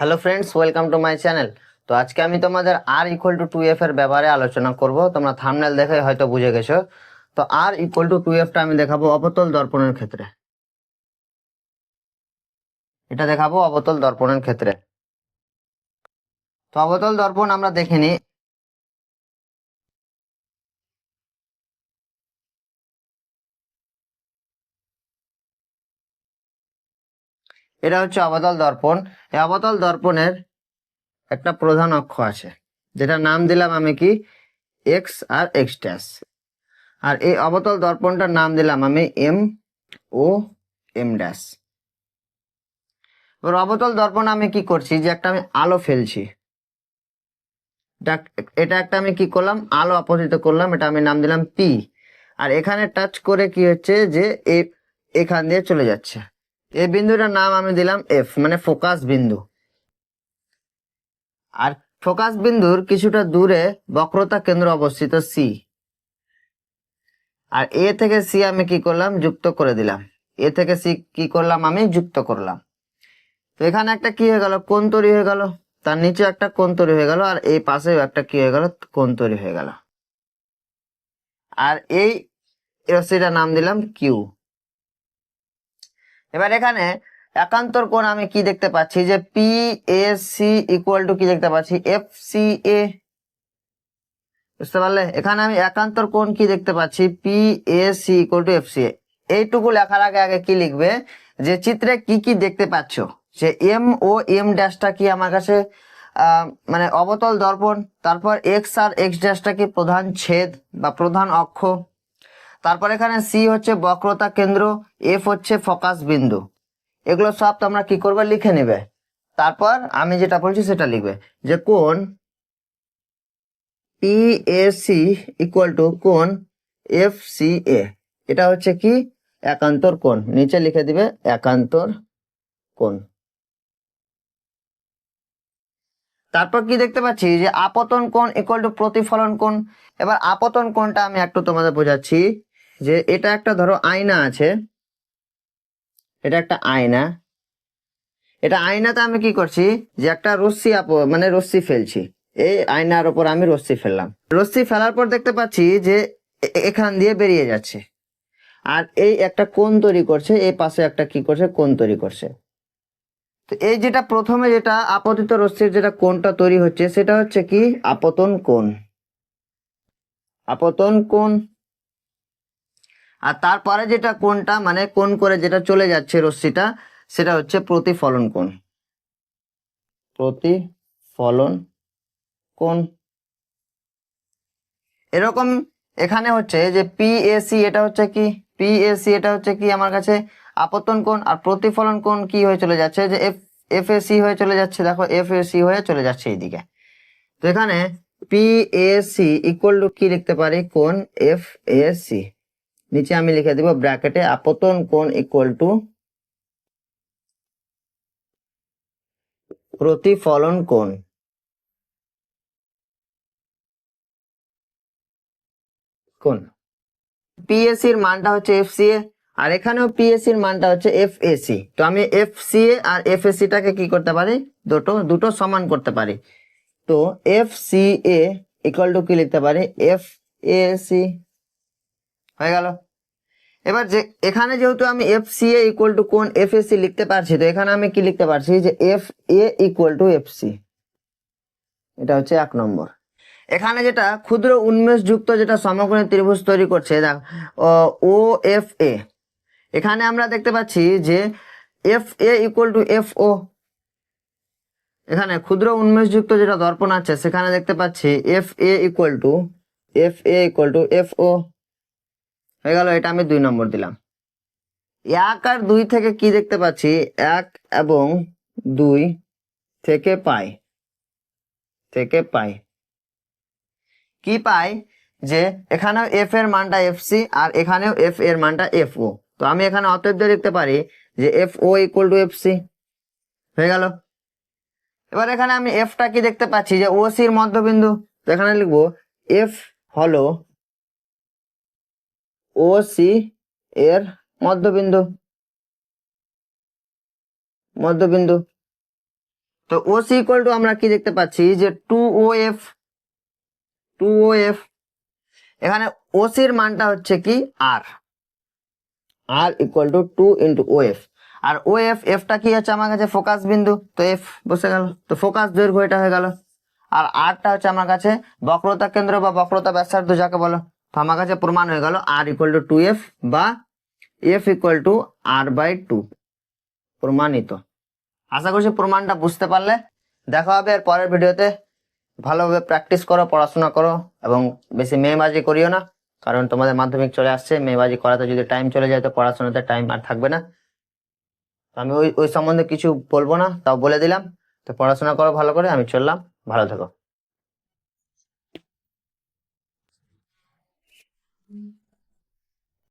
Hello friends welcome to my channel তো আজকে আমি তোমাদের R equal to two F এর ব্যাপারে আলোচনা করব। তোমরা থামনেল দেখে হয়তো বুঝে গেছো। তো আর ইকুয়াল টু টু এফটা আমি দেখাবো অবতল দর্পণের ক্ষেত্রে। এটা দেখাবো অবতল দর্পণের ক্ষেত্রে। তো অবতল দর্পণ আমরা দেখিনি এটা হচ্ছে অবতল দর্পণ। এই অবতল দর্পণের একটা প্রধান অক্ষ আছে। যেটা নাম দিলাম আমি কি? X R X dash R এই অবতল দর্পণটার নাম দিলাম আমি এম ও এম ড্যাশ এবার অবতল দর্পণ আমি কি করছি? যে একটা আমি আলো ফেলছি। এটা- একটা আমি কি করলাম? আলো আপতিত করলাম। এটা আমি নাম দিলাম পি আর এখানে টাচ করে কি হচ্ছে? যে এখান দিয়ে চলে যাচ্ছে। এই বিন্দুটার নাম আমি দিলাম এফ মানে ফোকাস বিন্দু। আর ফোকাস বিন্দুর কিছুটা দূরে বক্রতা কেন্দ্র অবস্থিত সি আর এ থেকে সি আমি কি করলাম? যুক্ত করে দিলাম। এ থেকে সি কি করলাম আমি? যুক্ত করলাম। তো এখানে একটা কি হয়ে গেল? কোন তৈরি হয়ে গেল। তার নিচে একটা কোন তৈরি হয়ে গেল। আর এই পাশেও একটা কি হয়ে গেল? কোন তৈরি হয়ে গেল। আর এই রশ্মিটার নাম দিলাম কিউ এবার এখানে একান্তর কোণ আমি কি দেখতে পাচ্ছি? যে P A C equal to কি দেখতে পাচ্ছি? এফ সি এ বুঝতে পারলে? এখানে আমি একান্তর কোণ কি দেখতে পাচ্ছি? P A C equal to F C A এইটুকু লেখার আগে আগে কি লিখবে? যে চিত্রে কি কি দেখতে পাচ্ছ? যে এম ও এম ড্যাশটা কি আমার কাছে মানে অবতল দর্পণ? তারপর এক্স আর এক্স ড্যাশটা কি প্রধান ছেদ বা প্রধান অক্ষ? তারপর এখানে সি হচ্ছে বক্রতা কেন্দ্র এফ হচ্ছে ফোকাস বিন্দু। এগুলো সব তোমরা কি করবে? লিখে নেবে। তারপর আমি যেটা বলছি সেটা লিখবে যে কোন P A C equal to কোন এফ সি এ এটা হচ্ছে কি? একান্তর কোণ। নিচে লিখে দিবে একান্তর কোণ। তারপর কি দেখতে পাচ্ছি? যে আপতন কোণ ইকুয়াল টু প্রতিফলন কোণ। এবার আপতন কোণটা আমি একটু তোমাদের বোঝাচ্ছি। যে এটা একটা ধরো আয়না আছে। এটা একটা আয়না। এটা আয়নাতে আমি কি করছি যে একটা রশ্মি মানে রশ্মি ফেলছি। এই আয়নার ওপর আমি রশ্মি ফেললাম। রশ্মি ফেলার পর দেখতে পাচ্ছি যে এখান দিয়ে বেরিয়ে যাচ্ছে। আর এই একটা কোন তৈরি করছে, এই পাশে একটা কি করছে কোন তৈরি করছে। তো এই যেটা প্রথমে যেটা আপতিত রশ্মির যেটা কোনটা তৈরি হচ্ছে, সেটা হচ্ছে কি? আপতন কোণ। আপতন কোণ আর তারপরে যেটা কোনটা মানে কোন করে যেটা চলে যাচ্ছে রশ্মিটা, সেটা হচ্ছে প্রতিফলন কোণ। প্রতিফলন কোণ। এরকম এখানে হচ্ছে যে পিএসি এটা হচ্ছে কি? পিএসি এটা হচ্ছে কি আমার কাছে আপতন কোণ, আর প্রতিফলন কোণ কি হয়ে চলে যাচ্ছে যে এফ এফএসি হয়ে চলে যাচ্ছে, দেখো এফএসি হয়ে চলে যাচ্ছে এইদিকে। তো এখানে পিএসি ইকুয়াল টু কি লিখতে পারি? কোন এফ এসি নিচে আমি লিখে দিব ব্র্যাকেটে আপতন কোণ ইকুয়াল টু প্রতিফলন কোণ। কোণ। পিএসসি এর মানটা হচ্ছে এফসিএ আর এখানেও পিএসসি এর মানটা হচ্ছে এফএসি তো আমি এফসিএ আর এফএসি টাকে কি করতে পারি? দুটো দুটো সমান করতে পারি। তো এফসিএ ইকুয়াল টু কি লিখতে পারি? এফ এসি হয়ে গেল। এবার যে, এখানে যেহেতু আমি F C A equal to কোন এফ এস লিখতে পারছি, তো এখানে আমি কি লিখতে পারছি? যে F A equal to F C এটা হচ্ছে এক নম্বর। এখানে যেটা ক্ষুদ্র উন্মেষ যুক্ত যেটা সমকোণী ত্রিভুজ তৈরি করছে ও এফ এ এখানে আমরা দেখতে পাচ্ছি যে F A equal to F ও এখানে ক্ষুদ্র উন্মেষ যুক্ত যেটা দর্পণ আছে, সেখানে দেখতে পাচ্ছি F A equal to F A equal to F O হয়ে গেল, এটা আমি দুই নম্বর দিলাম। এক আর দুই থেকে কি দেখতে পাচ্ছি? এক এবং দুই থেকে পাই থেকে পাই। কি পাই? যে এখানেও এফ এর মানটা এফ সি আর এখানেও এফ এর মানটা এফ ও তো আমি এখানে অতএব দিয়ে লিখতে পারি যে F O equal to F C হয়ে গেল। এবার এখানে আমি এফটা কি দেখতে পাচ্ছি? যে ও সির মধ্যবিন্দু। তো এখানে লিখব এফ হলো ও, সি, এর মধ্যবিন্দু। মধ্যবিন্দু। তো ও, সি ইকুয়াল টু আমরা কি দেখতে পাচ্ছি যে two O F two O F এখানে ও ওসির মানটা হচ্ছে কি? আর R equal to two into O F R O F এফটা কি হচ্ছে আমার কাছে? ফোকাস বিন্দু। তো এফ বসে গেল। তো ফোকাস দৈর্ঘ্য এটা হয়ে গেল। আর আরটা হচ্ছে আমার কাছে বক্রতা কেন্দ্র বা বক্রতা ব্যাসার্ধ, যাকে বলো। তো আমার কাছে প্রমাণ হয়ে গেল R equal to two F বা F equal to R by two প্রমাণিত। আশা করছি প্রমাণটা বুঝতে পারলে। দেখা হবে এর পরের ভিডিওতে। ভালোভাবে প্র্যাকটিস করো, পড়াশোনা করো এবং বেশি মেয়েবাজি করিও না, কারণ তোমাদের মাধ্যমিক চলে আসছে। মেয়েবাজি করাতে যদি টাইম চলে যায়, তো পড়াশোনাতে টাইম আর থাকবে না। তো আমি ওই ওই সম্বন্ধে কিছু বলব না, তাও বলে দিলাম। তো পড়াশোনা করো, ভালো করে, আমি চললাম। ভালো থেকো।